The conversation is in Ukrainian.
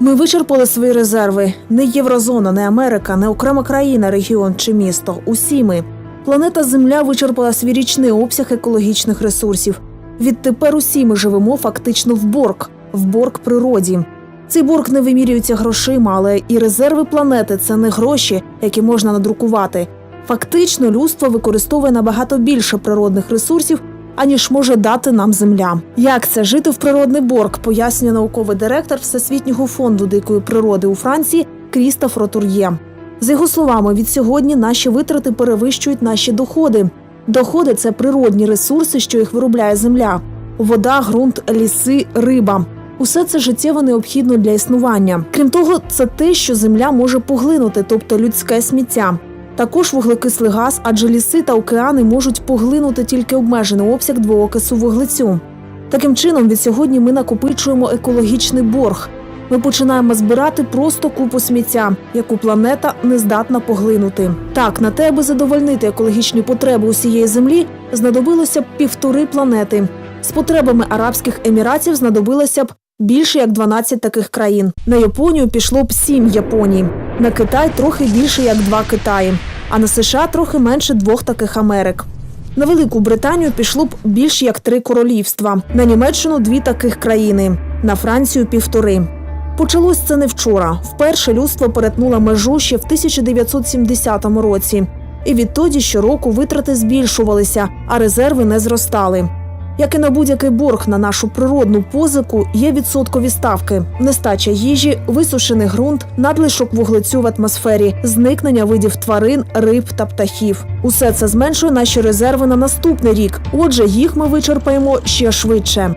Ми вичерпали свої резерви. Не Єврозона, не Америка, не окрема країна, регіон чи місто. Усі ми. Планета Земля вичерпала свій річний обсяг екологічних ресурсів. Відтепер усі ми живемо фактично в борг, в борг природі. Цей борг не вимірюється грошима, але і резерви планети це не гроші, які можна надрукувати. Фактично, людство використовує набагато більше природних ресурсів, аніж може дати нам земля. Як це жити в природний борг, пояснює науковий директор Всесвітнього фонду дикої природи у Франції Крістоф Ротур'є. За його словами, від сьогодні наші витрати перевищують наші доходи. Доходи це природні ресурси, що їх виробляє земля: вода, ґрунт, ліси, риба. Усе це життєво необхідно для існування. Крім того, це те, що земля може поглинути, тобто людське сміття. Також вуглекислий газ, адже ліси та океани можуть поглинути тільки обмежений обсяг двоокису вуглецю. Таким чином, від сьогодні ми накопичуємо екологічний борг. Ми починаємо збирати просто купу сміття, яку планета не здатна поглинути. Так, на те, аби задовольнити екологічні потреби усієї землі, знадобилося б півтори планети. З потребами Арабських Еміратів знадобилося б більше як 12 таких країн. На Японію пішло б 7 Японій, на Китай трохи більше як два Китаї, а на США трохи менше двох таких Америк. На Велику Британію пішло б більше як три королівства, на Німеччину дві таких країни, на Францію півтори. Почалось це не вчора. Вперше людство перетнуло межу ще в 1970 році. І відтоді щороку витрати збільшувалися, а резерви не зростали. Як і на будь-який борг на нашу природну позику, є відсоткові ставки: нестача їжі, висушений ґрунт, надлишок вуглецю в атмосфері, зникнення видів тварин, риб та птахів. Усе це зменшує наші резерви на наступний рік. Отже, їх ми вичерпаємо ще швидше.